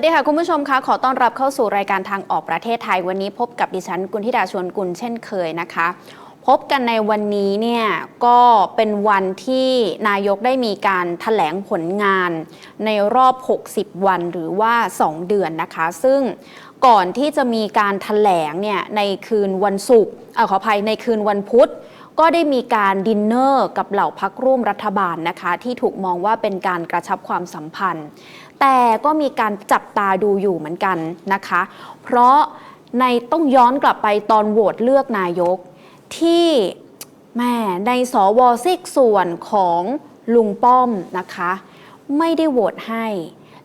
วัสดีค่ะ คุณผู้ชมคะขอต้อนรับเข้าสู่รายการทางออกประเทศไทยวันนี้พบกับดิฉันกุลธิดาชวนกุลเช่นเคยนะคะ พบกันในวันนี้เนี่ยก็เป็นวันที่นายกได้มีการถแถลงผลงานในรอบ 60 วันหรือว่า 2 เดือนนะคะ ซึ่งก่อนที่จะมีการถแถลงเนี่ยในคืนวันศุกร์อขออภัยในคืนวันพุธก็ได้มีการดินเนอร์กับเหล่าพักร่วมรัฐบาลนะคะ ที่ถูกมองว่าเป็นการกระชับความสัมพันธ์ แต่ก็มีการจับตาดูอยู่เหมือนกันนะคะ เพราะในต้องย้อนกลับไปตอนโหวตเลือกนายกที่แม่ในสวซิกส่วนของลุงป้อมนะคะ ไม่ได้โหวตให้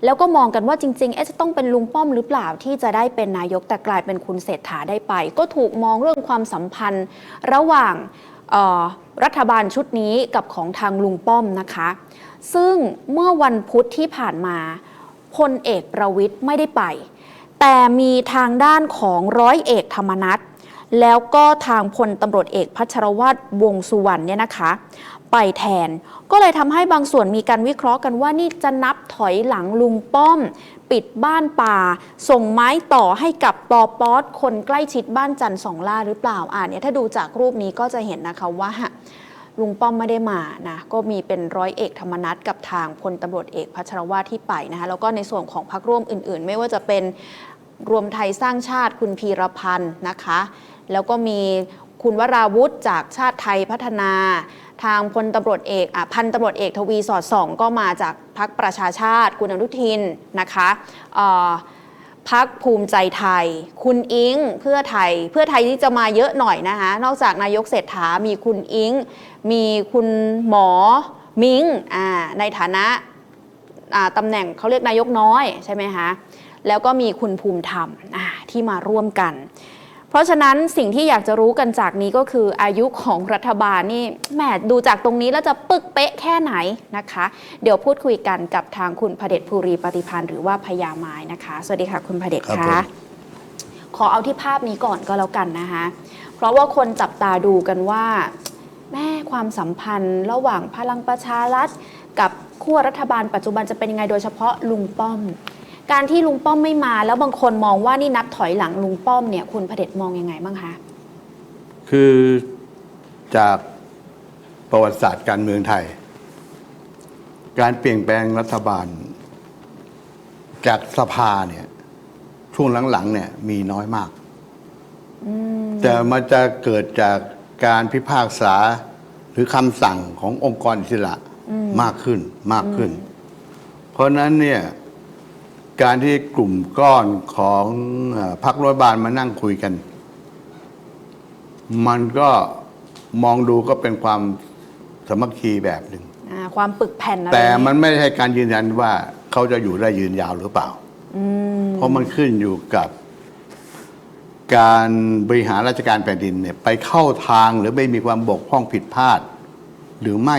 แล้วก็มองกันว่าจริงๆเอ๊ะจะต้องเป็นลุงป้อมหรือเปล่าที่จะได้เป็นนายกแต่กลายเป็นคุณเศรษฐาได้ไป ก็ถูกมองเรื่องความสัมพันธ์ระหว่างออรัฐบาลชุดนี้กับของทางลุงป้อมนะคะซึ่งเมื่อวันพุธที่ผ่านมาพลเอกประวิทย์ไม่ได้ไป แต่มีทางด้านของร้อยเอกธรรมนัฐแล้วก็ทางพลตำรวจเอกพัชรวัตรวงสุวรรณเนี่ยนะคะ ไปแทนก็เลยทำให้บางส่วนมีการวิเคราะห์กันว่านี่จะนับถอยหลังลุงป้อม ปิดบ้านป่า ส่งไม้ต่อให้กับปอป๊อดคนใกล้ชิดบ้านจันทร์สองล่าหรือเปล่าอ่านเนี่ยถ้าดูจากรูปนี้ก็จะเห็นนะคะว่า ลุงป้อมไม่ได้มานะก็มีเป็นร้อยเอกธรรมนัฐกับทางพลตำรวจเอกพัชรวาทที่ไปนะคะแล้วก็ในส่วนของพรรคร่วมอื่น ๆ ไม่ว่าจะเป็นรวมไทยสร้างชาติคุณพีรพันธ์นะคะ แล้วก็มีคุณวราวุธจากชาติไทยพัฒนา ทางพลตำรวจเอกอะพันตำรวจเอกทวีสอดส่อง ก็มาจากพรรคประชาชาติ คุณอนุทินนะคะพักภูมิใจไทย คุณอิงเพื่อไทย เพื่อไทยนี่จะมาเยอะหน่อยนะคะ นอกจากนายกเศรษฐามีคุณอิง มีคุณหมอมิงอ่าในฐานะอ่าตำแหน่งเขาเรียกนายกน้อยใช่ไหมคะแล้วก็มีคุณภูมิธรรมอ่าที่มาร่วมกัน เพราะฉะนั้นสิ่งที่อยากจะรู้กันจากนี้ก็คืออายุของรัฐบาลนี่แหมดูจากตรงนี้แล้วจะปึกเป๊ะแค่ไหนนะคะ เดี๋ยวพูดคุยกันกับทางคุณพเดชภูรีปฏิพันธ์หรือว่าพญาไม้นะคะ สวัสดีค่ะคุณพเดชครับคะผมขอเอาที่ภาพนี้ก่อนก็แล้วกันนะคะ เพราะว่าคนจับตาดูกันว่า แม่ความสัมพันธ์ ระหว่างพลังประชารัฐ กับขั้วรัฐบาลปัจจุบันจะเป็นยังไงโดยเฉพาะลุงป้อม การที่ลุงป้อมไม่มา แล้วบางคนมองว่านี่นับถอยหลังลุงป้อมเนี่ยคุณพเดชมองยังไงบ้างคะคือจากประวัติศาสตร์การเมืองไทย การเปลี่ยนแปลงรัฐบาล จากสภาเนี่ยช่วงหลังๆเนี่ยมีน้อยมาก แต่มันจะเกิดจาก การพิพากษาหรือคำสั่งขององค์กรอิสระมากขึ้นมากขึ้น เพราะฉะนั้นเนี่ยการที่กลุ่มก้อนของเอ่อพรรครัฐบาลมานั่งคุยกัน มันก็มองดูก็เป็นความสามัคคีแบบหนึ่งอ่าความปึกแผ่นอะไรแต่เนี่ยมันไม่ใช่การยืนยันว่าเขาจะอยู่ได้ยืนยาวหรือเปล่าอืมเพราะมันขึ้นอยู่กับ การบริหารราชการแผ่นดินเนี่ยไปเข้าทางหรือไม่มีความบกพร่องผิดพลาดหรือไม่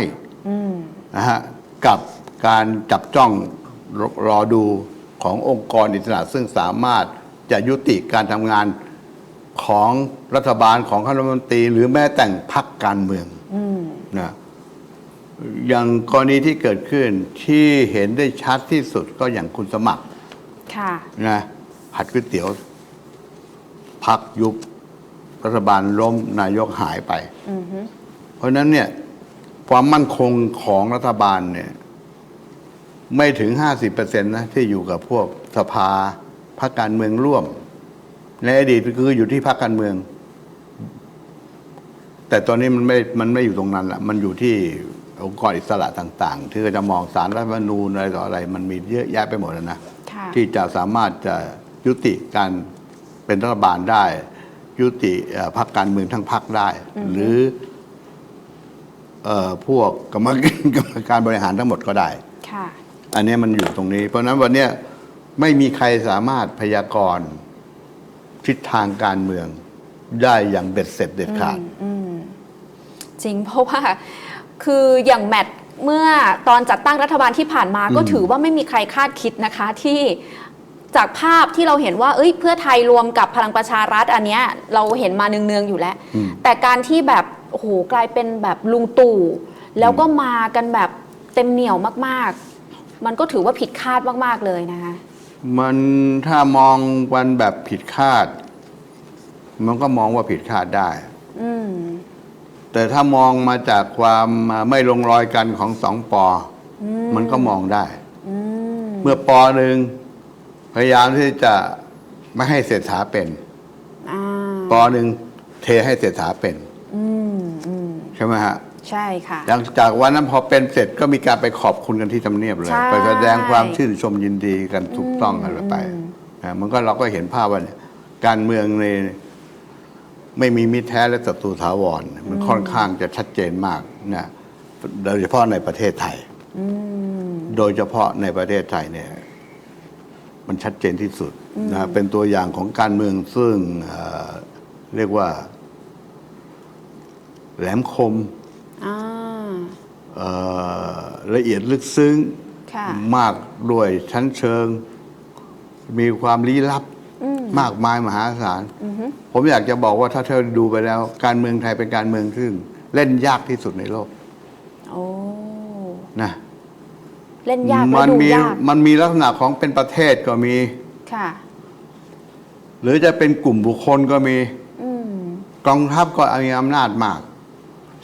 อืมนะฮะกับการจับจ้องรรอดูขององค์กรอิสระซึ่งสามารถจะยุติการทำงานของรัฐบาลของคณะรัฐมนตรี หรือแม้แต่งพรรคการเมืองอืมนะอย่างกรณีที่เกิดขึ้นที่เห็นได้ชัดที่สุดก็อย่างคุณสมัครค่ะนะผัดก๋วยเตี๋ยว พักยุบรัฐบาลล้มนายกหายไปอือฮึเพราะฉะนั้นเนี่ยความมั่นคงของรัฐบาลเนี่ย ไม่ถึง50%นะที่อยู่กับพวกสภาพรรคการเมืองร่วม ในอดีตคืออยู่ที่พรรคการเมือง แต่ตอนนี้มันไม่ มันไม่อยู่ตรงนั้นละมันอยู่ที่องค์กรอิสระต่างๆ ที่จะมองสารรัฐธรรมนูญอะไรต่ออะไร มันมีเยอะแยะไปหมดแล้วนะค่ะที่จะสามารถจะยุติการ เป็นรัฐบาลได้ ยุติเอ่อพรรคการเมืองทั้งพรรคได้ หรือเอ่อพวกกรรมการกรรมการบริหารทั้งหมดก็ได้ค่ะอันนี้มันอยู่ตรงนี้ เพราะฉะนั้นวันเนี้ยไม่มีใครสามารถพยากรณ์ทิศทางการเมืองได้อย่างเบ็ดเสร็จเด็ดขาดอืมจริงเพราะว่าคืออย่างแมทเมื่อตอนจัดตั้งรัฐบาลที่ผ่านมาก็ถือว่าไม่มีใครคาดคิดนะคะที่ จากภาพที่เราเห็นว่า เอ้ย เพื่อไทยรวมกับพลังประชารัฐอันเนี้ยเราเห็นมาเนืองๆอยู่แล้วอืมแต่การที่แบบโอ้โหกลายเป็นแบบลุงตู่ แล้วก็มากันแบบเต็มเหนียวมากๆ มันก็ถือว่าผิดคาดมากๆเลยนะคะ มันถ้ามองวันแบบผิดคาด มันก็มองว่าผิดคาดได้ อืมแต่ถ้ามองมาจากความไม่ลงรอยกันของสองปออมันก็มองได้อืมเมื่อปอหนึ่ง พยายามที่จะไม่ให้เศรษฐาเป็นอ่าปอหนึ่งเทให้เศรษฐาเป็นอืมอืมใช่ไหมฮะใช่ค่ะ หลังจากวันนั้นพอเป็นเสร็จก็มีการไปขอบคุณกันที่ทำเนียบเลย ใช่ไปแสดงความชื่นชมยินดีกันถูกต้องกันไปอืมอ่ามันก็เราก็เห็นภาพว่าเนี่ยการเมืองในไม่มีมิตรแท้และศัตรูถาวร มันค่อนข้างจะชัดเจนมากนะโดยเฉพาะในประเทศไทย อืม โดยเฉพาะในประเทศไทยเนี่ย มันชัดเจนที่สุดนะเป็นตัวอย่างของการเมืองซึ่งเอ่อเรียกว่า แหลมคมอ่าเอ่อละเอียดลึกซึ้งค่ะมากด้วยชั้นเชิง มีความลี้ลับอืมมากมายมหาศาลอือฮึผมอยากจะบอกว่าถ้าเธอดูไปแล้ว การเมืองไทยเป็นการเมืองซึ่งเล่นยากที่สุดในโลกโอ้นะ เล่นยากมัและดูมียากมันมีลักษณะของเป็นประเทศก็มี ค่ะ หรือจะเป็นกลุ่มบุคคลก็มีอืมกองทัพก็มีอำนาจมาก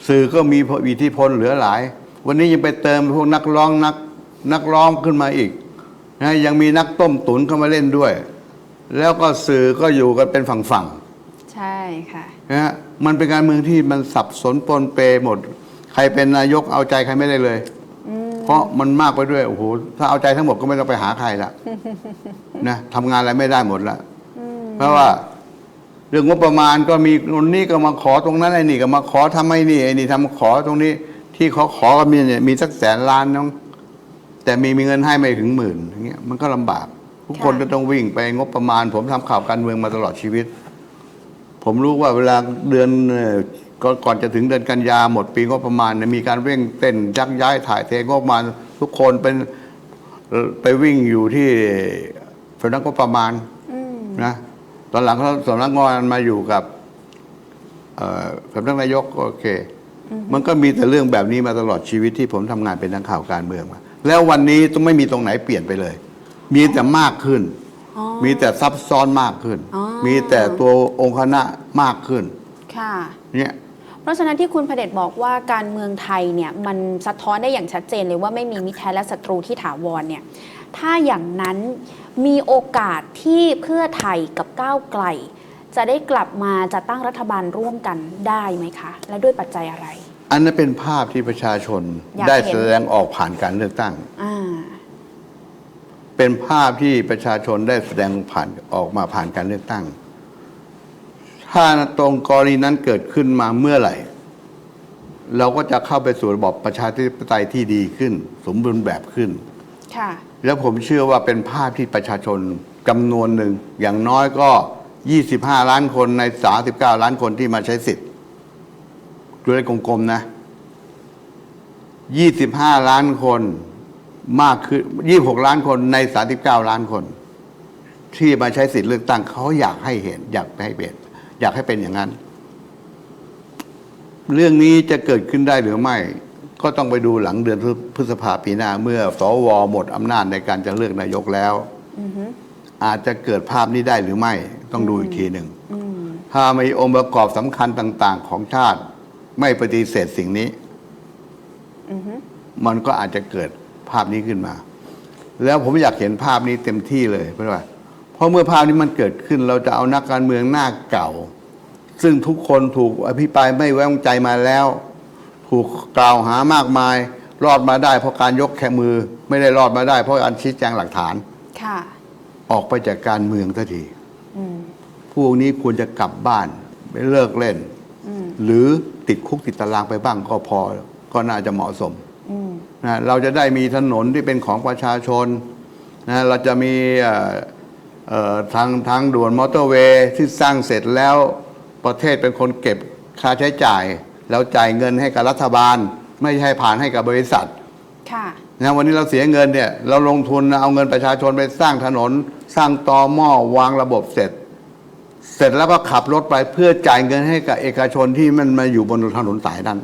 สื่อก็มีอิทธิพลเหลือหลาย วันนี้ยังไปเติมพวกนักร้องนักนักร้องขึ้นมาอีกนะยังมีนักต้มตุ๋นเข้ามาเล่นด้วย แล้วก็สื่อก็อยู่กันเป็นฝั่งใช่ค่ะๆนะฮะมันเป็นการเมืองที่มันสับสนปนเปหมด ใครเป็นนายกเอาใจใครไม่ได้เลย เพราะมันมากไปด้วยโอ้โหถ้าเอาใจทั้งหมดก็ไม่ต้องไปหาใครละนะทำงานอะไรไม่ได้หมดละเพราะว่า เรื่องงบประมาณก็มีคนนี้ก็มาขอตรงนั้นไอ้นี่ก็มาขอทำไอ้นี่ไอ้นี่ทำขอตรงนี้ ที่เขาขอก็มีเนี่ยมีสักแสนล้านน้อง แต่มีมีเงินให้ไม่ถึงหมื่นอย่างเงี้ยมันก็ลำบาก ทุกคนค่ะก็ต้องวิ่งไปงบประมาณ ผมทำข่าวการเมืองมาตลอดชีวิต ผมรู้ว่าเวลาเดือนเอ่อ ก่อนก่อนจะถึงเดือนกันยาหมดปีงบประมาณเนี่ยมีการเร่งเต้นยักย้ายถ่ายเทงบประมาณทุกคนเป็นเอ่อไปวิ่งอยู่ที่สำนักงบประมาณอืมนะตอนหลังเขาสำนักงานมาอยู่กับเอ่อสำนักนายกก็โอเค มันก็มีแต่เรื่องแบบนี้มาตลอดชีวิตที่ผมทำงานเป็นนักข่าวการเมืองมาแล้ววันนี้ต้องไม่มีตรงไหนเปลี่ยนไปเลย มีแต่มากขึ้นอ๋อมีแต่ซับซ้อนมากขึ้นอ๋อมีแต่ตัวองค์คณะมากขึ้น ค่ะ เนี่ย เพราะฉะนั้นที่คุณพเดชบอกว่าการเมืองไทยเนี่ยมันสะท้อนได้อย่างชัดเจนเลยว่าไม่มีมิตรแท้และศัตรูที่ถาวรเนี่ยถ้าอย่างนั้นมีโอกาสที่เพื่อไทยกับก้าวไกล จะได้กลับมาจัดตั้งรัฐบาลร่วมกันได้ไหมคะ และด้วยปัจจัยอะไร อันนั้นเป็นภาพที่ประชาชนอยากได้เห็นแสดงออกผ่านการเลือกตั้งอ่าเป็นภาพที่ประชาชนได้แสดงผ่านออกมาผ่านการเลือกตั้ง ถ้าตรงกรณีนั้นเกิดขึ้นมาเมื่อไหร่ เราก็จะเข้าไปสู่ระบอบประชาธิปไตยที่ดีขึ้น สมบูรณ์แบบขึ้น ค่ะ แล้วผมเชื่อว่าเป็นภาพที่ประชาชนจำนวนหนึ่ง อย่างน้อยก็ 25 ล้านคนใน 39 ล้านคนที่มาใช้สิทธิ์ดูได้กลมๆนะ 25 ล้านคนมากขึ้น 26 ล้านคนใน 39 ล้านคน ที่มาใช้สิทธิ์เลือกตั้งเขาอยากให้เห็น อยากให้เป็น อยากให้เป็นอย่างนั้น เรื่องนี้จะเกิดขึ้นได้หรือไม่ ก็ต้องไปดูหลังเดือนพฤษภาปีหน้า เมื่อสวหมดอำนาจในการจะเลือกนายกแล้วอือฮึอาจจะเกิดภาพนี้ได้หรือไม่ ต้องดูอีกทีหนึ่งอืมถ้ามีองค์ประกอบสำคัญต่าง ๆ ของชาติ ไม่ปฏิเสธสิ่งนี้อือฮึมันก็อาจจะเกิดภาพนี้ขึ้นมา แล้วผมอยากเห็นภาพนี้เต็มที่เลยเพราะว่าเพ ราะเมื่อภาพนี้มันเกิดขึ้น เราจะเอานักการเมืองหน้าเก่า ซึ่งทุกคนถูกอภิปรายไม่ไว้วางใจมาแล้ว ถูกกล่าวหามากมาย รอดมาได้เพราะการยกแค่มือ ไม่ได้รอดมาได้ เพราะการชี้แจงหลักฐานค่ะ ออกไปจากการเมืองทันทีอืมพวกนี้ควรจะกลับบ้านไปเลิกเล่นอืมหรือติดคุกติดตารางไปบ้างก็พอ ก็น่าจะเหมาะสมอืมนะเราจะได้มีถนนที่เป็นของประชาชนนะเราจะมีเอ่อเอ่อ ทางทางด่วนมอเตอร์เวย์ที่สร้างเสร็จแล้วประเทศเป็นคนเก็บค่าใช้จ่าย แล้วจ่ายเงินให้กับรัฐบาล ไม่ใช่ผ่านให้กับบริษัทค่ะนะวันนี้เราเสียเงินเนี่ยเราลงทุนเอาเงินประชาชนไปสร้างถนน สร้างตอหม้อวางระบบเสร็จ เสร็จแล้วก็ขับรถไปเพื่อจ่ายเงินให้กับเอกชนที่มันมาอยู่บนถนนสายนั้น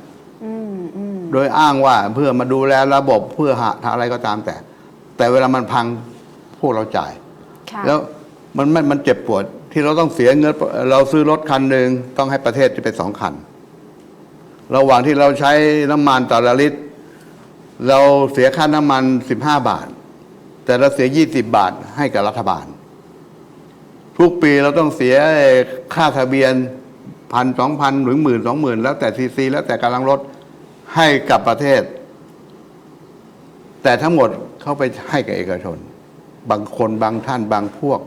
อืมอืมโดยอ้างว่าเพื่อมาดูแลระบบเพื่อหาอะไรก็ตามแต่ แต่เวลามันพังพวกเราจ่ายค่ะ แล้วมันมันมันเจ็บปวดที่เราต้องเสียเงินเราซื้อรถคันหนึ่งต้องให้ประเทศที่เป็นสองคัน ระหว่างที่เราใช้น้ำมันต่อละลิตร เราเสียค่าน้ำมันสิบห้าบาท แต่เราเสียยี่สิบบาทให้กับรัฐบาล ทุกปีเราต้องเสียค่าทะเบียนพันสองพันหรือหมื่นสองหมื่นแล้วแต่ซีซีแล้วแต่กำลังรถให้กับประเทศ แต่ทั้งหมดเขาไปให้กับเอกชน บางคนบางท่านบางพวก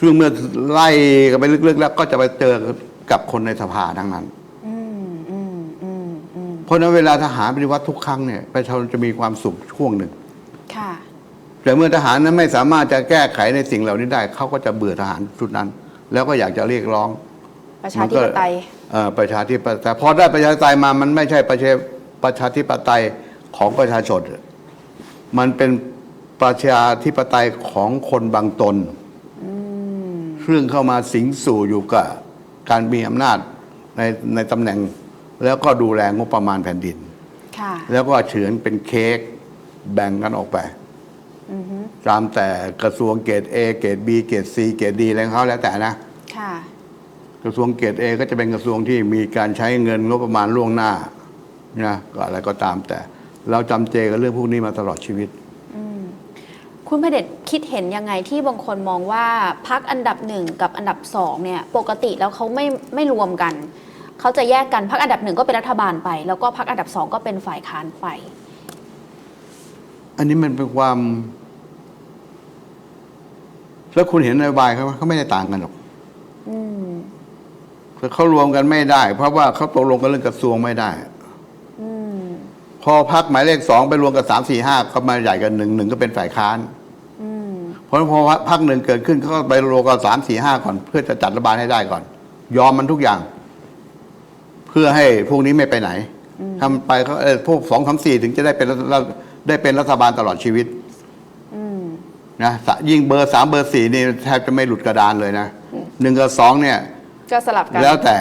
ซึ่งเมื่อไล่กันไปลึกๆ แล้วก็จะไปเจอกับคนในสภาทั้งนั้นอืมอืมอืมอืมเพราะฉะนั้นเวลาทหารปฏิวัติทุกครั้งเนี่ยประชาชนจะมีความสุขช่วงหนึ่งค่ะแต่เมื่อทหารนั้นไม่สามารถจะแก้ไขในสิ่งเหล่านี้ได้เขาก็จะเบื่อทหารชุดนั้น แล้วก็อยากจะเรียกร้อง ประชาธิปไตยเอ่อประชาธิปไตยพอได้ประชาธิปไตยมามันไม่ใช่ประชาประชาธิปไตยของประชาชนมันเป็น ประชาธิปไตยของคนบางตนซึ่งเข้ามาสิงสู่อยู่กับการมีอำนาจในในตำแหน่ง แล้วก็ดูแลงบประมาณแผ่นดินค่ะแล้วก็เฉือนเป็นเค้กแบ่งกันออกไปอือฮึตามแต่กระทรวงเกรด A เกรด B เกรด C เกรด D อะไรของเขาแล้วแต่นะค่ะกระทรวงเกรด A ก็จะเป็นกระทรวงที่มีการใช้เงินงบประมาณล่วงหน้านะก็อะไรก็ตามแต่ เราจำเจกับเรื่องพวกนี้มาตลอดชีวิต คุณพระเดชคิดเห็นยังไงที่บางคนมองว่าพักอันดับหนึ่งกับอันดับสองเนี่ยปกติแล้วเขาไม่ไม่รวมกัน เขาจะแยกกันพักอันดับหนึ่งก็เป็นรัฐบาลไป แล้วก็พักอันดับสองก็เป็นฝ่ายค้านไป อันนี้มันเป็นความ แล้วคุณเห็นนโยบายเขาไหมเขาไม่ได้ต่างกันหรอกอืมแต่เขารวมกันไม่ได้ เพราะว่าเขาตกลงกันเรื่องกระทรวงไม่ได้อืมพอพักหมายเลขสองไปรวมกับสามสี่ห้าก็มาใหญ่กันหนึ่งหนึ่งก็เป็นฝ่ายค้านอืมเพ ราะฉะนั้นพอพักหนึ่งเกิดขึ้นเขาก็ไปรวมกับสามสี่ห้าก่อน เพื่อจะจัดรัฐบาลให้ได้ก่อน ยอมมันทุกอย่าง เพื่อให้พวกนี้ไม่ไปไหนทำไปเขาเออพวกสองสามสี่ถึงจะได้เป็นรัฐรัฐได้เป็นรัฐบาลตลอดชีวิตอืมนะสะยิ่งเบอร์สามเบอร์สี่นี่แทบจะไม่หลุดกระดานเลยนะหนึ่งกับสองเนี่ย ก็สลับกัน แล้วแต่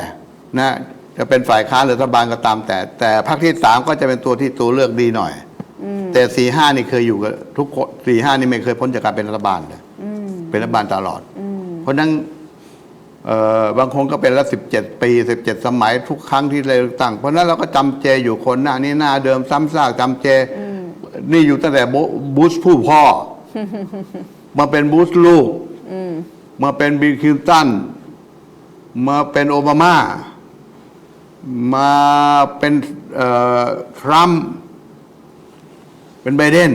นะจะเป็นฝ่ายค้านหรือรัฐบาลก็ตามแต่ แต่พรรคที่สามก็จะเป็นตัวที่ตัวเลือกดีหน่อย แต่สี่ห้านี่เคยอยู่กับทุกคนสี่ห้านี่ไม่เคยพ้นจากการเป็นรัฐบาลเลยอืมเป็นรัฐบาลตลอดอืมเพราะฉะนั้นเอ่อบางคนก็เป็นละสิบเจ็ดปีสิบเจ็ดสมัยทุกครั้งที่เลือกตั้งเพราะฉะนั้นเราก็จำเจอยู่คนหน้านี้หน้าเดิมซ้ำซากจำเจ นี่อยู่ตั้งแต่โบบูชผู้พ่อ มาเป็นบูชลูกอืมมาเป็นบิลคลินตันมาเป็นโอบามา มาเป็นเอ่อทรัมป์ เป็นไบเดน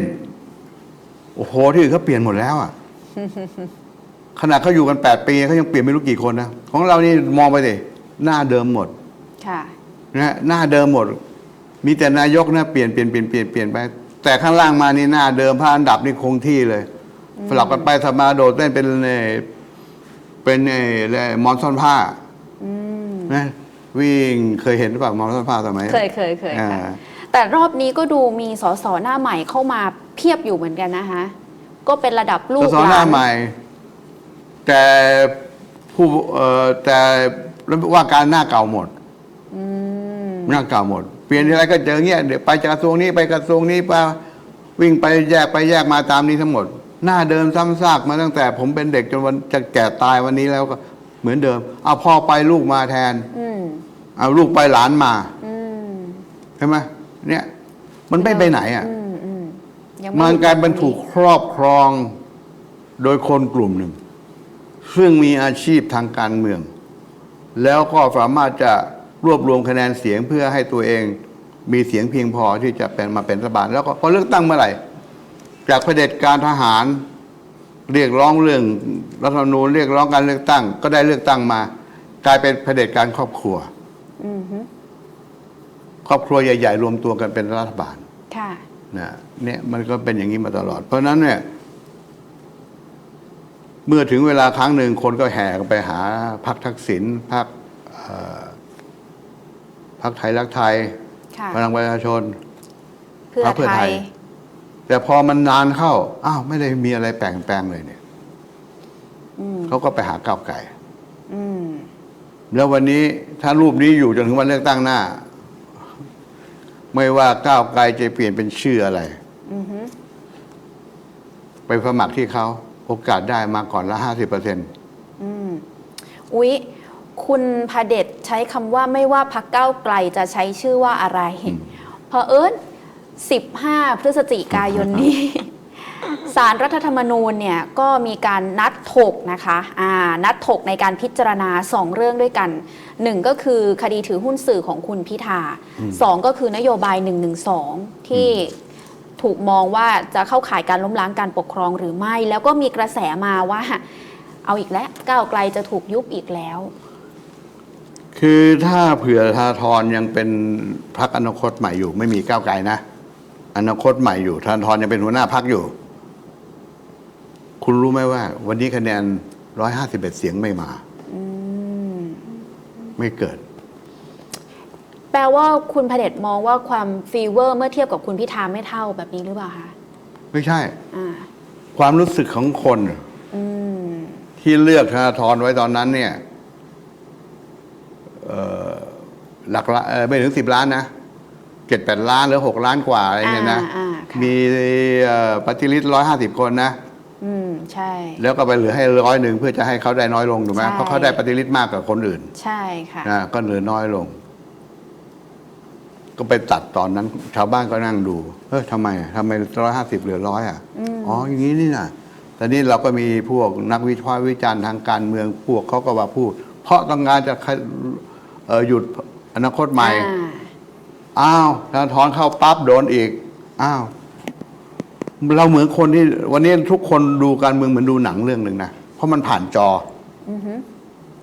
โอ้โหที่อื่นเขาเปลี่ยนหมดแล้วอะ ขนาดเขาอยู่กันแปดปีเขายังเปลี่ยนไม่รู้กี่คนนะของเรานี่มองไปสิหน้าเดิมหมดค่ะนะฮะหน้าเดิมหมด มีแต่นายกนะเปลี่ยนเปลี่ยนเปลี่ยนเปลี่ยนเปลี่ยนไปแต่ข้างล่างมานี่หน้าเดิมผ้าอันดับนี่คงที่เลยสลับกันไปสลับมาโดดเต้นเป็นเอ่อเป็นเอ่ออะไรมอนซ่อนผ้าอืมนะวิ่งเคยเห็นหรือเปล่ามอนซ่อนผ้าสมัยเคยเคยเคยค่ะอ่า แต่รอบนี้ก็ดูมีสสหน้าใหม่เข้ามาเพียบอยู่เหมือนกันนะคะ ก็เป็นระดับลูสกสหหน้าลานใหม่ แต่ผู้เอ่อแต่ว่าการหน้าเก่าหมดอืมหน้าเก่าหมด เปลี่ยนอะไรก็เจอเงี้ยเดี๋ยวไปจากกระทรวงนี้ไปกระทรวงนี้ไปวิ่งไปแยกไปแยกมาตามนี้ทั้งหมด หน้าเดิมซ้ำซากมาตั้งแต่ผมเป็นเด็กจนวันจะแก่ตายวันนี้แล้วก็เหมือนเดิม เอาพ่อไปลูกมาแทนอืมเอาลูกไปหลานมาอืมใช่ไหม เนี่ยมันไม่ไปไหนอะอืมอืมยังมันไกลายเป็นถูกครอบครองโดยคนกลุ่มหนึ่ง ซึ่งมีอาชีพทางการเมือง แล้วก็สามารถจะรวบรวมคะแนนเสียงเพื่อให้ตัวเองมีเสียงเพียงพอที่จะเป็นมาเป็นรัฐบาล แล้วก็พอเลือกตั้งเมื่อไหร่ จากเผด็จการทหาร เรียกร้องเรื่องรัฐธรรมนูญเรียกร้องการเลือกตั้ง ก็ได้เลือกตั้งมา กลายเป็นเผด็จการครอบครัวอืมฮึ ครอบครัวใหญ่ ๆ รวมตัวกันเป็นรัฐบาลค่ะนะเนี่ยมันก็เป็นอย่างนี้มาตลอด เพราะฉะนั้นเนี่ย เมื่อถึงเวลาครั้งหนึ่งคนก็แห่กันไปหาพรรคทักษิณพรรคเอ่อพรรคไทยรักไทยค่ะพลังประชาชนเพื่อพรรคเพื่อไทไทยยแต่พอมันนานเข้า อ้าวไม่ได้มีอะไรแปลงแปลงเลยเนี่ยเขาก็ไปหาก้าวไก่อืมแล้ววันนี้ถ้ารูปนี้อยู่จนถึงวันเลือกตั้งหน้า ไม่ว่าก้าวไกลจะเปลี่ยนเป็นชื่ออะไรอือฮึไปสมัครที่เขาโอกาสได้มาก่อนละห้าสิบเปอร์เซ็นต์อืมอุ๊ย คุณพาเดชใช้คำว่าไม่ว่าพักเก้าวไกลจะใช้ชื่อว่าอะไรเพอเอิญ15 พฤศจิกายนนี้ สารรัฐธรรมนูญเนี่ยก็มีการนัดถกนะคะอ่านัดถกในการพิจารณา 2 เรื่องด้วยกัน 1 ก็คือคดีถือหุ้นสื่อของคุณพิธาสองก็คือนโยบาย 112 ที่ถูกมองว่าจะเข้าข่ายการล้มล้างการปกครองหรือไม่ แล้วก็มีกระแสมาว่า เอาอีกแล้วก้าวไกลจะถูกยุบอีกแล้ว คือถ้าเผื่อธาธรยังเป็นพรรคอนาคตใหม่อยู่ ไม่มีก้าวไกลนะ อนาคตใหม่อยู่ธาธรยังเป็นหัวหน้าพรรคอยู่ คุณรู้ไหมว่า วันนี้คะแนนร้อยห้าสิบเอ็ดเสียงไม่มาอืมไม่เกิด แปลว่าคุณพเดชมองว่าความฟีเวอร์เมื่อเทียบกับคุณพิธาไม่เท่าแบบนี้หรือเปล่าคะ ไม่ใช่อ่าความรู้สึกของคนอืมที่เลือกธนาธรไว้ตอนนั้น เนี่ยเอ่อหลักละเอ่อไม่ถึงสิบล้านนะเจ็ดแปดล้านหรือหกล้านกว่าอะไรเนี่ยนะอ่าอ่าค่ะมีปฏิริษีร้อยห้าสิบคนนะอืม ใช่ แล้วก็ไปเหลือให้ร้อยหนึ่งเพื่อจะให้เขาได้น้อยลงถูกไหมใช่ เพราะเขาได้ปฏิริษีมากกว่าคนอื่นใช่ค่ะ นะก็เหลือน้อยลง ก็ไปตัดตอนนั้น ชาวบ้านก็นั่งดูเออทำไมอะทำไมร้อยห้าสิบเหลือร้อยอะอ๋ออย่างนี้นี่นะแต่นี่เราก็มีพวกนักวิพากษ์วิจารณ์ทางการเมืองพวกเขาก็ว่าพูด เพราะต้องการจะเอ่อหยุดอนาคตใหม่ อ่า อ้าวธนาธรเข้าปั๊บโดนอีก อ้าว เราเหมือนคนที่วันนี้ทุกคนดูการเมืองเหมือนดูหนังเรื่องหนึ่งนะเพราะมันผ่านจออือฮึ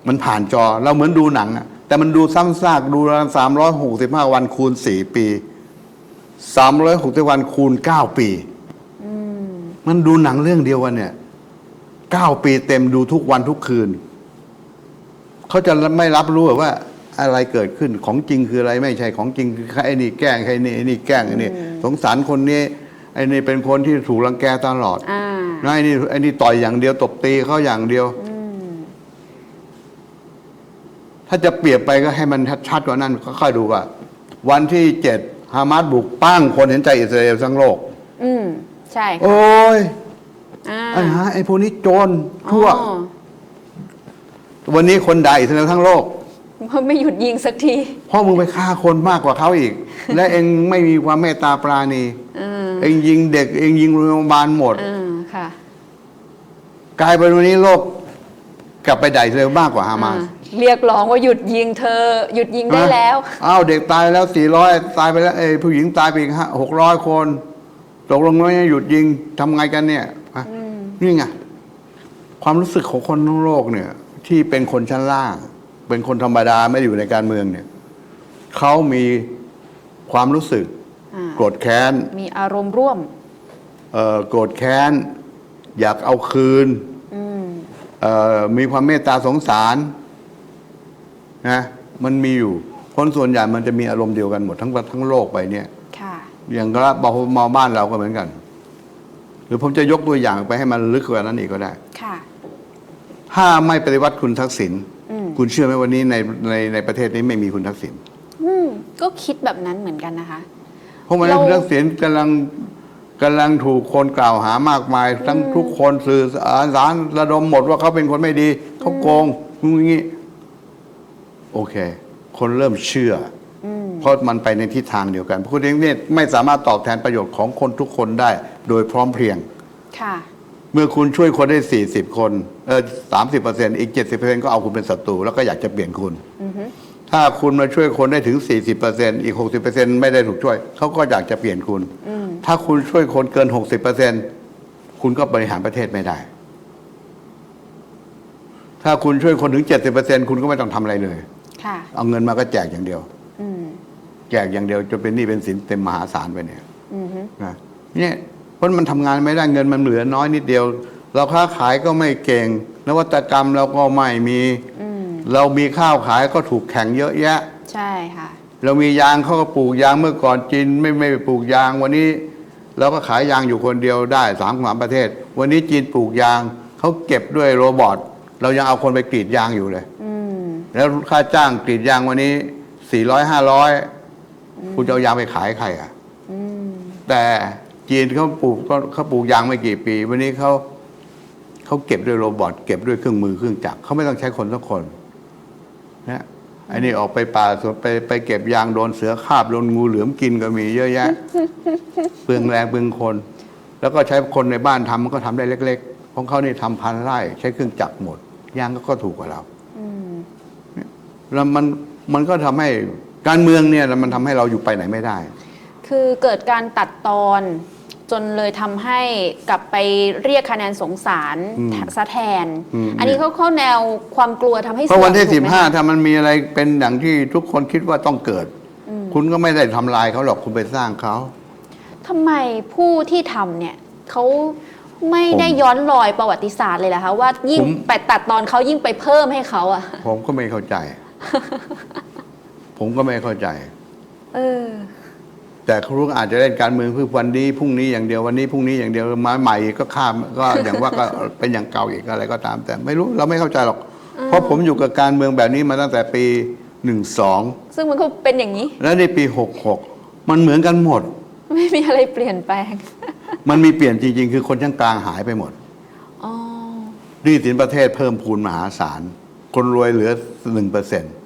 มันผ่านจอเราเหมือนดูหนังอะแต่มันดูซ้ำซากดูสามร้อยหกสิบห้าวันคูณสี่ปีสามร้อยหกสิบวันคูณเก้าปีอืมมันดูหนังเรื่องเดียวกันเนี่ยเก้าปีเต็มดูทุกวันทุกคืน เขาจะไม่รับรู้ว่า อะไรเกิดขึ้นของจริงคืออะไรไม่ใช่ของจริงคือใครไอ้นี่แกล้งใครนี่ไอ้นี่แกล้งไอ้นี่สงสารคนนี้ ไอ้นี่เป็นคนที่ถูกรังแกตลอดอ่านะไอ้นี่ไอ้นี่ต่อยอย่างเดียวตบตีเขาอย่างเดียว อืมถ้าจะเปรียบไปก็ให้มันชัดๆกว่านั้นก็ค่อยดูว่าวันที่เจ็ดฮามาสบุกปั้งคนเห็นใจอิสราเอลทั้งโลก อืมใช่ค่ะโอ้ยอ่าไอ้ฮะไอ้พวกนี้โจรทั่ว อ๋อวันนี้คนด่าอิสราเอลทั้งโลก เพราะไม่หยุดยิงสักที เพราะมึงไปฆ่าคนมากกว่าเขาอีก และเองไม่มีความเมตตาปราณีเออ เองยิงเด็ก เองยิงโรงพยาบาลหมด เออค่ะกลายเป็นวันนี้โลกกลับไปด่าอิสราเอลมากกว่าฮามาส อ่าเรียกร้องว่าหยุดยิงเธอ หยุดยิงได้แล้ว อ้าวเด็กตายแล้วสี่ร้อยตายไปแล้วเอ้ยผู้หญิงตายไปอีกหกร้อยคนตกลงว่าหยุดยิงทำไงกันเนี่ยฮะนี่ไงความรู้สึกของคนทั้งโลกเนี่ย ที่เป็นคนชั้นล่าง เป็นคนธรรมดาไม่ได้อยู่ในการเมืองเนี่ยเขามีความรู้สึกอ่า โกรธแค้น มีอารมณ์ร่วม เอ่อโกรธแค้น อยากเอาคืนอืมเอ่อมีความเมตตาสงสารนะมันมีอยู่ คนส่วนใหญ่มันจะมีอารมณ์เดียวกันหมดทั้งทั้งโลกไปเนี่ย ค่ะ อย่างกระบอมอบ้านเราก็เหมือนกัน หรือผมจะยกตัวอย่างไปให้มันลึกกว่านั้นอีกก็ได้ ค่ะ ถ้าไม่ปฏิวัติคุณทักษิณอืม คุณเชื่อไหมวันนี้ในในในประเทศนี้ไม่มีคุณทักษิณ อืม ก็คิดแบบนั้นเหมือนกันนะคะ เพราะวันนั้นเราคุณทักษิณกำลังกำลังถูกคนกล่าวหามากมาย ทั้งทุกคนสื่อสารระดมหมดว่าเขาเป็นคนไม่ดีเขาโกงอย่างนี้โอเค คนเริ่มเชื่อออืมเพราะมันไปในทิศทางเดียวกันคุณเองเนี่ยไม่สามารถตอบแทนประโยชน์ของคนทุกคนได้ โดยพร้อมเพรียง ค่ะ เมื่อคุณช่วยคนได้ 40 คน เออสามสิบเปอร์เซ็นต์อีก70เปอร์เซ็นต์ก็เอาคุณเป็นศัตรูแล้วก็อยากจะเปลี่ยนคุณ อือฮึ ถ้าคุณมาช่วยคนได้ถึง 40เปอร์เซ็นต์อีก 60เปอร์เซ็นต์ไม่ได้ถูกช่วย เขาก็อยากจะเปลี่ยนคุณอืมถ้าคุณช่วยคนเกิน 60เปอร์เซ็นต์คุณก็บริหารประเทศไม่ได้ ถ้าคุณช่วยคนถึง 70เปอร์เซ็นต์คุณก็ไม่ต้องทำอะไรเลย ค่ะ เอาเงินมาก็แจกอย่างเดียว อืมแจกอย่างเดียวจนเป็นหนี้เป็นสินเต็มมหาศาลไปเนี่ยอือฮึนะเนี่ยเพราะมันทำงานไม่ได้เงินมันเหลือน้อยนิดเดียว เราค้าขายก็ไม่เก่งนวัตกรรมเราก็ไม่มี อืม เรามีข้าวขายก็ถูกแข่งเยอะแยะ ใช่ค่ะ เรามียางเขาก็ปลูกยางเมื่อก่อนจีนไม่ไม่ปลูกยางวันนี้แล้วก็ขายยางอยู่คนเดียวได้สามสามประเทศ วันนี้จีนปลูกยางเขาเก็บด้วยโรบอทเรายังเอาคนไปกรีดยางอยู่เลยอืมแล้วค่าจ้างกรีดยางวันนี้สี่ร้อยห้าร้อยคุณจะเอายางไปขายใครอะอืมแต่จีนเขาปลูกก็เขาปลูกยางไม่กี่ปี วันนี้เขาเขาเก็บด้วยโรบอทเก็บด้วยเครื่องมือเครื่องจักรเขาไม่ต้องใช้คนสักคน นะอันนี้ออกไปป่าสวนไปไปเก็บยางโดนเสือคาบโดนงูเหลือมกินก็มีเยอะแยะเปลืองแรงเปลืองคน แล้วก็ใช้คนในบ้านทำมันก็ทำได้เล็ก ๆ ของเขานี่ทำพันไร่ ใช้เครื่องจักรหมดยางก็ก็ถูกกว่าเราอืมแล้วมันมันก็ทำให้การเมืองเนี่ยมันทำให้เราอยู่ไปไหนไม่ได้ คือเกิดการตัดตอน จนเลยทำให้กลับไปเรียกคะแนนสงสารอืมซะแทน อืม อันนี้เขาเข้าแนวความกลัวทำให้เพราะวันที่เสื่สิอมบถูกห้าไมคะถ้ามันมีอะไรเป็นอย่างที่ทุกคนคิดว่าต้องเกิด คุณก็ไม่ได้ทำลายเขาหรอกคุณไปสร้างเขาทำไมผู้ที่ทำเนี่ยเขาไม่ได้ย้อนรอยประวัติศาสตร์เลยล่ะคะว่ายิ่งผม ไปตัดตอนเขายิ่งไปเพิ่มให้เขาอะผมก็ไม่เข้าใจ ผมก็ไม่เข้าใจ เออ แต่เขารู้อาจจะเล่นการเมืองเพื่อวันนี้พรุ่งนี้อย่างเดียววันนี้พรุ่งนี้อย่างเดียวมาใหม่ก็ข้ามก็อย่างว่าก็เป็นอย่างเก่าอีกอะไรก็ตาม แต่ไม่รู้เราไม่เข้าใจหรอก เพราะผมอยู่กับการเมืองแบบนี้มาตั้งแต่ปีหนึ่งสองซึ่งมันก็เป็นอย่างนี้ แล้วในปีหกหกมันเหมือนกันหมด ไม่มีอะไรเปลี่ยนแปลง มันมีเปลี่ยนจริง ๆ คือคนชั้นกลางหายไปหมดอ๋อหนี้สินประเทศเพิ่มพูนมหาศาล คนรวยเหลือหนึ่งเปอร์เซ็นต์อืม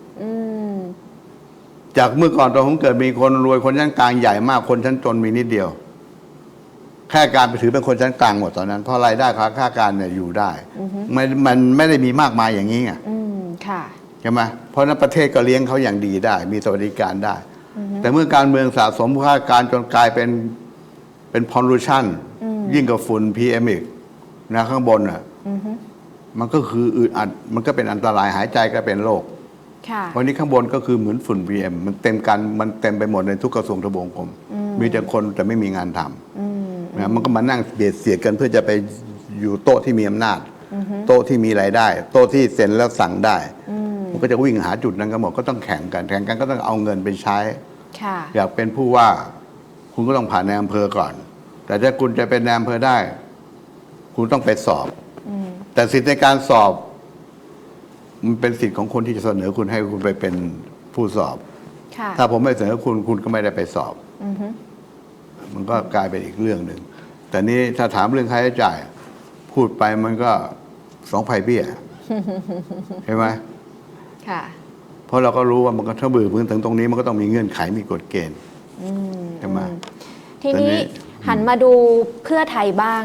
จากเมื่อก่อนตอนผมเกิดมีคนรวยคนชั้นกลางใหญ่มากคนชั้นจนมีนิดเดียว แค่การไปถือเป็นคนชั้นกลางหมดตอนนั้น เพราะรายได้ค่าค่าการเนี่ยอยู่ได้มันมันไม่ได้มีมากมายอย่างนี้ไงอืมค่ะใช่ไหมเพราะฉะนั้นประเทศก็เลี้ยงเขาอย่างดีได้ มีสวัสดิการได้ แต่เมื่อการเมืองสะสมค่าการจนกลายเป็นเป็นพอลูชันยิ่งกับฝุ่น PM อีกนะข้างบนอะมันก็คืออึดอัดมันก็เป็นอันตรายหายใจก็เป็นโรคค่ะ วันนี้ข้างบนก็คือเหมือนฝุ่น PM มันเต็มกันมันเต็มไปหมดในทุกกระทรวงทบวงกรมมีแต่คนแต่ไม่มีงานทำนะมันก็มานั่งเบียดเสียดกันเพื่อจะไปอยู่โต๊ะที่มีอำนาจ โต๊ะที่มีรายได้ โต๊ะที่เซ็นแล้วสั่งได้ มันก็จะวิ่งหาจุดนั้นกันหมดก็ต้องแข่งกันแข่งกันก็ต้องเอาเงินไปใช้ค่ะอยากเป็นผู้ว่าคุณก็ต้องผ่านในอำเภอก่อน แต่ถ้าคุณจะเป็นในอำเภอได้ คุณต้องไปสอบ แต่สิทธิในการสอบ มันเป็นสิทธิของคนที่จะเสนอคุณให้คุณไปเป็นผู้สอบ ค่ะถ้าผมไม่เสนอคุณคุณก็ไม่ได้ไปสอบ อือฮึมันก็กลายเป็นอีกเรื่องหนึ่ง แต่นี้ถ้าถามเรื่องค่าใช้จ่าย พูดไปมันก็สองไผ่เบี้ยใช่ไหมค่ะ เพราะเราก็รู้ว่ามันก็ถ้าบือพื้นถึงตรงนี้มันก็ต้องมีเงื่อนไขมีกฎเกณฑ์ใช่ไหมทีตอนนี้นี้ หันมาดูเพื่อไทยบ้าง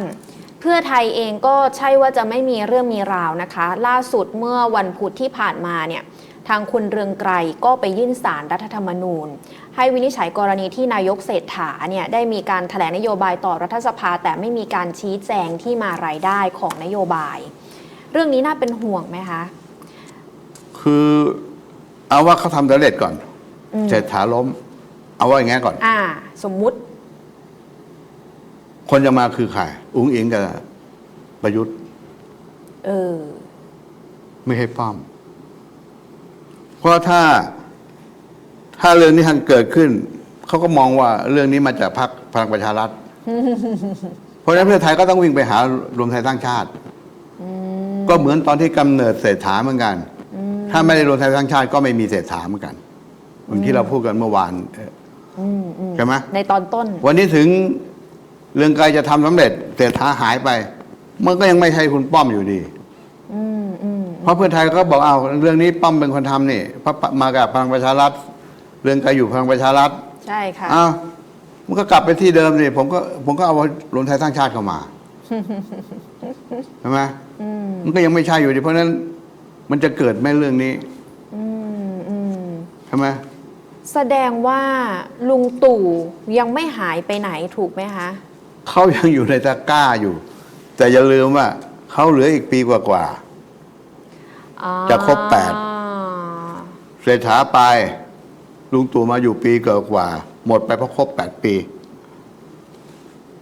เพื่อไทยเองก็ใช่ว่าจะไม่มีเรื่องมีราวนะคะ ล่าสุดเมื่อวันพุธที่ผ่านมาเนี่ยทางคุณเรืองไกรก็ไปยื่นสารรัฐธรรมนูญ ให้วินิจฉัยกรณีที่นายกเศรษฐาเนี่ยได้มีการแถลงนโยบายต่อรัฐสภา แต่ไม่มีการชี้แจงที่มารายได้ของนโยบาย เรื่องนี้น่าเป็นห่วงไหมคะ คือเอาว่าเขาทำสำเร็จก่อนอืมเศรษฐาล้ม เอาว่าอย่างงี้ก่อน อ่า สมมุติ คนจะมาคือใครอุ้งอิงกับประยุทธ์ เออ ไม่ให้ป้อม เพราะถ้าถ้าเรื่องนี้ทันเกิดขึ้น เขาก็มองว่าเรื่องนี้มาจากพรรคพลังประชารัฐ เพราะฉะนั้นเพื่อไทยก็ต้องวิ่งไปหารวมไทยสร้างชาติ ก็เหมือนตอนที่กำเนิดเศรษฐาเหมือนกัน ถ้าไม่ได้รวมไทยสร้างชาติก็ไม่มีเศรษฐาเหมือนกันเหมือนที่เราพูดกันเมื่อวานเอ่อออืมอืมใช่ไหมในตอนต้น วันนี้ถึง เรื่องไกลจะทำสำเร็จเศรษฐาหายไป มันก็ยังไม่ใช่คุณป้อมอยู่ดีอืมอืมเพราะเพื่อไทยก็บอกเอาเรื่องนี้ป้อมเป็นคนทำนี่เพราะมากับพลังประชารัฐ เรื่องไกลอยู่พลังประชารัฐใช่ค่ะอ้าวมันก็กลับไปที่เดิมสิผมก็ผมก็เอารวมไทยสร้างชาติเข้ามาใช่ไหมมันก็ยังไม่ใช่อยู่ดี เพราะฉะนั้นมันจะเกิดไหมเรื่องนี้อืมอืมใช่ไหมแสดงว่าลุงตู่ยังไม่หายไปไหนถูกไหมคะ เขายังอยู่ในตะกร้าอยู่ แต่อย่าลืมว่าเขาเหลืออีกปีกว่าอ๋อจะครบแปดๆเศรษฐาไป ลุงตู่มาอยู่ปีกว่าๆหมดไปเพราะครบแปดปี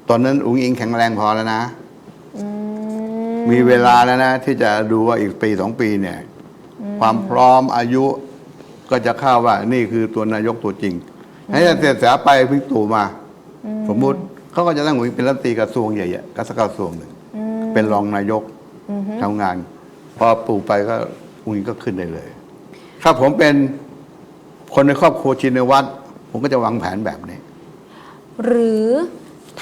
ตอนนั้นอุ้งอิงแข็งแรงพอแล้วนะอืมีเวลาแล้วนะ ที่จะดูว่าอีกปีสองปีเนี่ย ความพร้อมอายุก็จะเข้าว่า นี่คือตัวนายกตัวจริง ให้เสร็จเสียไปพิงตู่มา สมมุติ เขาก็จะตั้งผมเป็นรัฐมนตรีกระทรวงใหญ่ๆกระทรวงหนึ่งอืมเป็นรองนายกอือฮึทำงาน พอปลูกไปก็อุ้งก็ขึ้นได้เลย ถ้าผมเป็นคนในครอบครัวชินวัตรผมก็จะวางแผนแบบนี้ หรือ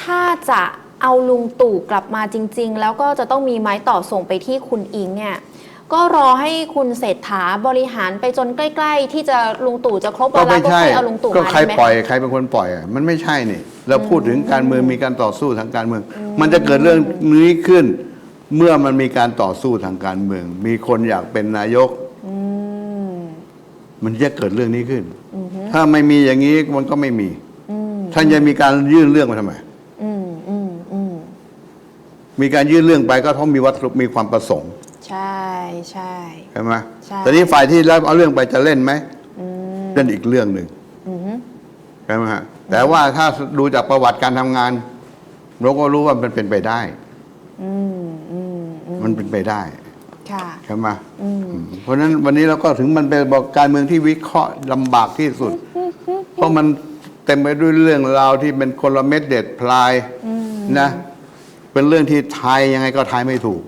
ถ้าจะเอาลุงตู่กลับมาจริง ๆ แล้วก็จะต้องมีไม้ต่อส่งไปที่คุณอิงเนี่ยก็รอให้คุณเศรษฐาบริหารไปจนใกล้ ๆ ที่จะลุงตู่จะครบก็วาระไม่ก็ใช่ค่อยเอาลุงตู่ก็มาใครได้ไหมปล่อยใครเป็นคนปล่อยอะมันไม่ใช่นี่ เราพูดถึงการเมืองมีการต่อสู้ทางการเมือง มันจะเกิดเรื่องนี้ขึ้น เมื่อมันมีการต่อสู้ทางการเมือง มีคนอยากเป็นนายกอืมมันจะเกิดเรื่องนี้ขึ้นอือฮึถ้าไม่มีอย่างนี้มันก็ไม่มีอืมท่านจะมีการยื่นเรื่องมาทำไมอืมอืมอืมมีการยื่นเรื่องไปก็ต้องมีวัตถุมีความประสงค์ ใช่ใช่ใช่ไหมใช่แต่นี้ฝ่ายที่รับเอาเรื่องไปจะเล่นไหมอืมเล่นอีกเรื่องหนึ่งอือฮึใช่ไหมฮะ แต่ว่าถ้าดูจากประวัติการทำงาน เราก็รู้ว่ามันเป็นไปได้ อืมอืมอืมมันเป็นไปได้ค่ะ ใช่ไหมอืมอืม เพราะฉะนั้นวันนี้เราก็ถึงมันเป็นบอกการเมืองที่วิเคราะห์ลำบากที่สุด เพราะมันเต็มไปด้วยเรื่องราวที่เป็นคนละเม็ดเด็ดพลายนะ เป็นเรื่องที่ทายยังไงก็ทายไม่ถูก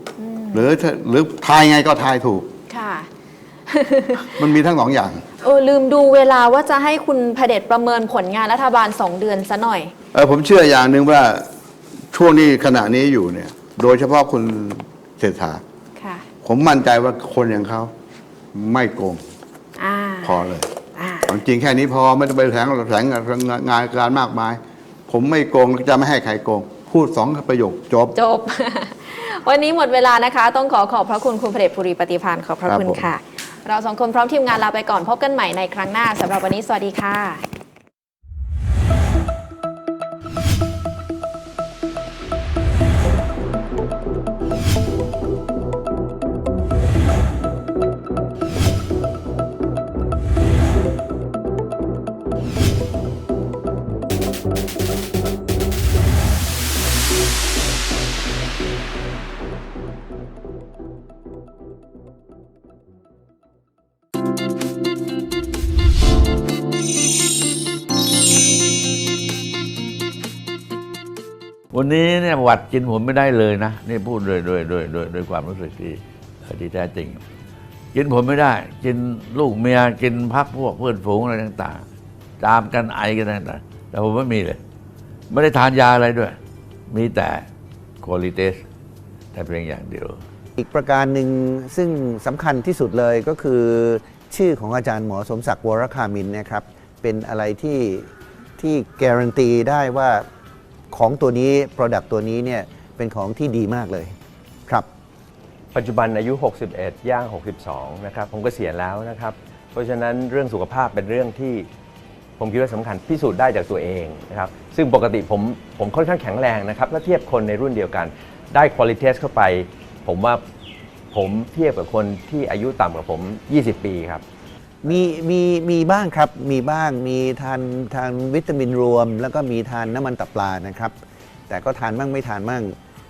หรือถ้าหรือทายยังไงก็ทายถูก ค่ะ มันมีทั้งสองอย่าง เออลืมดูเวลาว่าจะให้คุณพเดชประเมินผลงานรัฐบาลสองเดือนซะหน่อย เออผมเชื่ออย่างหนึ่งว่าช่วงนี้ขณะนี้อยู่เนี่ย โดยเฉพาะคุณเศรษฐาค่ะ ผมมั่นใจว่าคนอย่างเขาไม่โกงอ่าพอเลยอ่าจริงๆแค่นี้พอไม่ต้องไปแถลงแถลงงานการมากมาย ผมไม่โกงจะไม่ให้ใครโกง พูดสองประโยคจบ จบ วันนี้หมดเวลานะคะ ต้องขอขอบพระคุณคุณพเดชภูริปฏิพานขอบพระครับคุณผมค่ะ เราสองคนพร้อมทีมงานลาไปก่อนพบกันใหม่ในครั้งหน้าสำหรับวันนี้สวัสดีค่ะ นี้เนี่ยหวัดกินผมไม่ได้เลยนะนี่พูดโดยโดยโดยโดยโดยความรู้สึกที่ที่แท้จริง กินผมไม่ได้ กินลูกเมียกินพักพวกเพื่อนฝูงอะไรต่างๆ ตามกันไอกันต่างๆแต่ผมไม่มีเลย ไม่ได้ทานยาอะไรด้วย มีแต่โคลิเตสแต่เพียงอย่างเดียว อีกประการหนึ่งซึ่งสำคัญที่สุดเลยก็คือ ชื่อของอาจารย์หมอสมศักดิ์วรคามินนะครับ เป็นอะไรที่ที่การันตีได้ว่า ของตัวนี้ Product ตัวนี้เนี่ยเป็นของที่ดีมากเลยครับ ปัจจุบันอายุ 61 ย่าง 62 นะครับ ผมก็เสียณแล้วนะครับ เพราะฉะนั้นเรื่องสุขภาพเป็นเรื่องที่ผมคิดว่าสำคัญพิสูจน์ได้จากตัวเองนะครับ ซึ่งปกติผมผมค่อนข้างแข็งแรงนะครับ ถ้าเทียบคนในรุ่นเดียวกัน ได้คุณ i t y เข้าไป ผมว่าผมเทียบกับคนที่อายุต่ำกว่าผม 20 ปีครับ มีมีมีบ้างครับมีบ้างมีทานทานวิตามินรวม แล้วก็มีทานน้ำมันตับปลานะครับ แต่ก็ทานมั่งไม่ทานมั่ง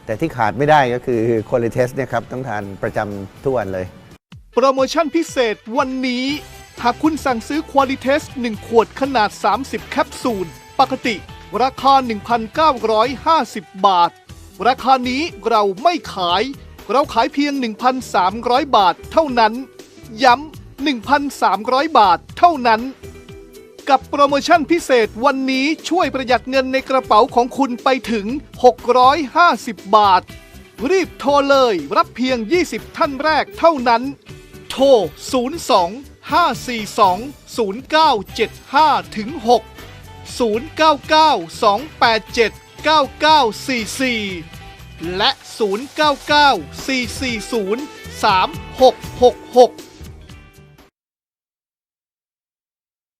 แต่ที่ขาดไม่ได้ก็คือโคลิเทสเนี่ยครับต้องทานประจำทุกวันเลย โปรโมชั่นพิเศษวันนี้ หากคุณสั่งซื้อควอลิเทส1ขวดขนาด 30 แคปซูล ปกติ ราคา 1,950 บาท ราคานี้เราไม่ขาย เราขายเพียง 1,300 บาทเท่านั้น ย้ำ 1,300 บาทเท่านั้น กับโปรโมชั่นพิเศษวันนี้ช่วยประหยัดเงินในกระเป๋าของคุณไปถึง 650 บาท รีบโทรเลยรับเพียง 20 ท่านแรกเท่านั้น โทร 02 542 0975ถึง6 099 287 9944 และ 099 440 3666